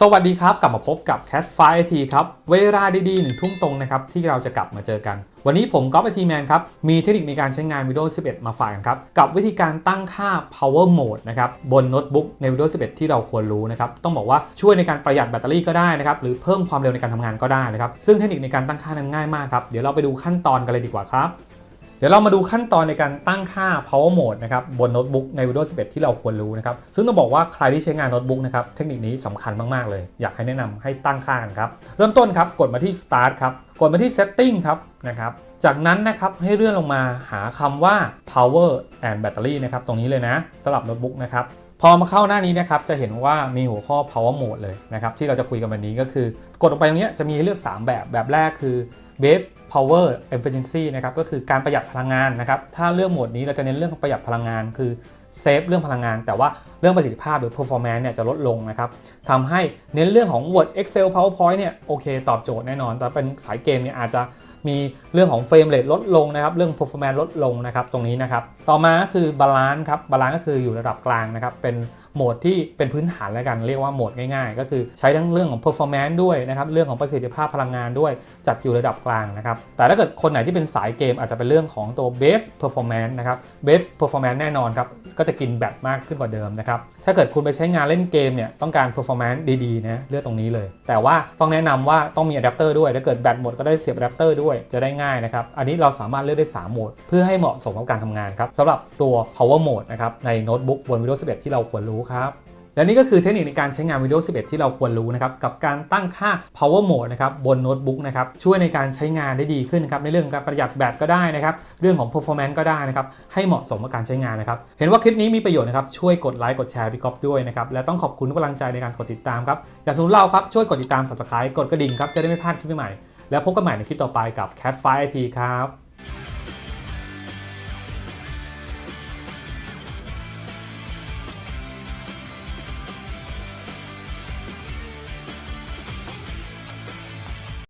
สวัสดีครับ กลับมาพบกับ Cat f i IT ครับ เวลาดีๆหนึ่งทุ่มตรงนะครับ ที่เราจะกลับมาเจอกัน วันนี้ผมก๊อฟไอทีแมนครับ มีเทคนิคในการใช้งาน Windows 11 มาฝากกันครับ กับวิธีการตั้งค่า power mode นะครับ บนโน้ตบุ๊กใน Windows 11 ที่เราควรรู้นะครับ ต้องบอกว่าช่วยในการประหยัดแบตเตอรี่ก็ได้นะครับ หรือเพิ่มความเร็วในการทำงานก็ได้นะครับ ซึ่งเทคนิคในการตั้งค่านั้นง่ายมากครับ เดี๋ยวเราไปดูขั้นตอนกันเลยดีกว่าครับ เดี๋ยวเรามาดูขั้นตอนในการตั้งค่า power mode นะครับบนโน้ตบุ๊กใน Windows 11 ที่เราควรรู้นะครับซึ่งต้องบอกว่าใครที่ใช้งานโน้ตบุ๊กนะครับเทคนิคนี้สำคัญมาก ๆ เลย อยากให้แนะนำให้ตั้งค่ากันครับ เริ่มต้นครับกดมาที่ start ครับกดมาที่ setting ครับนะครับจากนั้นนะครับให้เลื่อนลงมาหาคำว่า power and battery นะครับตรงนี้เลยนะสำหรับโน้ตบุ๊กนะครับพอมาเข้าหน้านี้นะครับจะเห็นว่ามีหัวข้อ power mode เลยนะครับที่เราจะคุยกันวันนี้ก็คือ กดลงไปตรงนี้จะมีให้เลือก 3 แบบแบบแรกคือ base power efficiency นะครับก็คือการประหยัดพลังงานนะครับถ้าเลือกโหมดนี้เราจะเน้นเรื่องของประหยัดพลังงาน คือเซฟเรื่องพลังงาน แต่ว่าเรื่องประสิทธิภาพหรือ performance เนี่ยจะลดลงนะครับทำให้เน้นเรื่องของ Word Excel PowerPoint เนี่ยโอเค ตอบโจทย์แน่นอน แต่เป็นสายเกมเนี่ยอาจจะ มีเรื่องของเฟรมเรทลดลงนะครับ เรื่อง performance ลดลงนะครับ ตรงนี้นะครับ ต่อมาก็คือบาลานซ์ครับ บาลานซ์ก็คืออยู่ระดับกลางนะครับ เป็นโหมดที่เป็นพื้นฐานแล้วกัน เรียกว่าโหมดง่ายๆ ก็คือใช้ทั้งเรื่องของ performance ด้วยนะครับ เรื่องของประสิทธิภาพพลังงานด้วย จัดอยู่ระดับกลางนะครับ แต่ถ้าเกิดคนไหนที่เป็นสายเกมอาจจะเป็นเรื่องของตัว base performance นะครับ base performance แน่นอนครับ ก็จะกินแบตมากขึ้นกว่าเดิมนะครับ ถ้าเกิดคุณไปใช้งานเล่นเกมเนี่ย ต้องการ performance ดีๆนะ เลือกตรงนี้เลย แต่ว่าต้องแนะนำว่าต้องมีอะแดปเตอร์ด้วย ถ้าเกิดแบตหมดก็ได้เสียบอะแดปเตอร์ด้วยจะได้ง่ายนะครับ อันนี้เราสามารถเลือกได้ 3 โหมด เพื่อให้เหมาะสมกับการทำงานครับสำหรับตัว power mode นะครับในโน้ตบุ๊กบน Windows 11 ที่เราควรรู้ครับและนี่ก็คือเทคนิคในการใช้งาน Windows 11 ที่เราควรรู้นะครับ กับการตั้งค่า power mode นะครับบนโน้ตบุ๊กนะครับช่วยในการใช้งานได้ดีขึ้นนะครับในเรื่องการประหยัดแบตก็ได้นะครับ เรื่องของ performance ก็ได้นะครับ ให้เหมาะสมกับการใช้งานนะครับ เห็นว่าคลิปนี้มีประโยชน์นะครับ ช่วยกดไลค์กดแชร์พี่ก๊อฟด้วยนะครับ และต้องขอบคุณทุกกำลังใจในการกดติดตามครับอย่ากสนับสนุนเราครับช่วยกดติดตาม subscribe กดกระดิ่งครับจะได้ไม่พลาดคลิปใหม่ แล้วพบกันใหม่ในคลิปต่อไปกับ Cat 5 IT ครับ